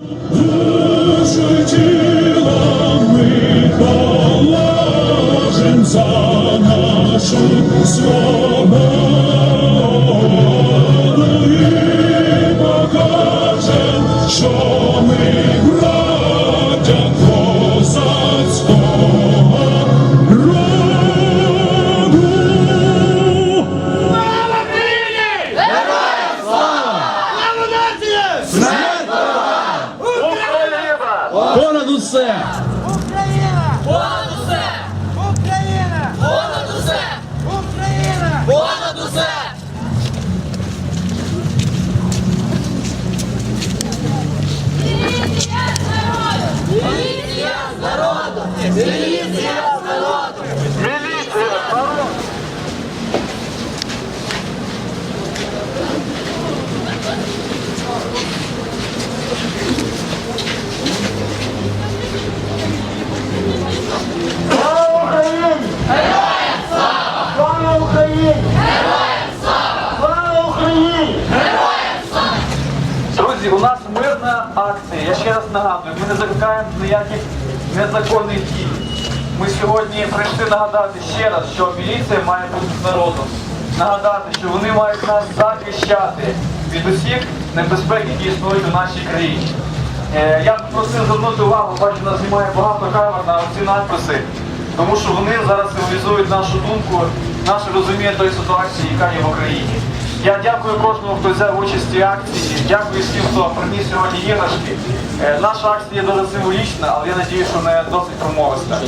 Душу тіла ми положим за нашу свободу і покажем, що ми браття козацького роду. Понад усе! Україна! Понад усе! Україна! Понад усе! Україна! Понад усе! Міліція з народу! Міліція з народу! Міліція з народу! Україні! Слава! Україні! Друзі, у нас мирна акція. Я ще раз нагадую, ми не закликаємо ніяких незаконних дій. Ми сьогодні прийшли нагадати ще раз, що міліція має бути з народом. Нагадати, що вони мають нас захищати від усіх небезпек, які існують у нашій країні. Е, Я просив звернути увагу, бачу, нас знімає багато камер на ці надписи, тому що вони зараз символізують нашу думку, наше розуміння тої ситуації, яка є в Україні. Я дякую кожному, хто взяв участь в цій акції. Дякую всім, хто приніс сьогодні іграшки. Е, Наша акція є дуже символічна, але я надію, що не досить промовиста.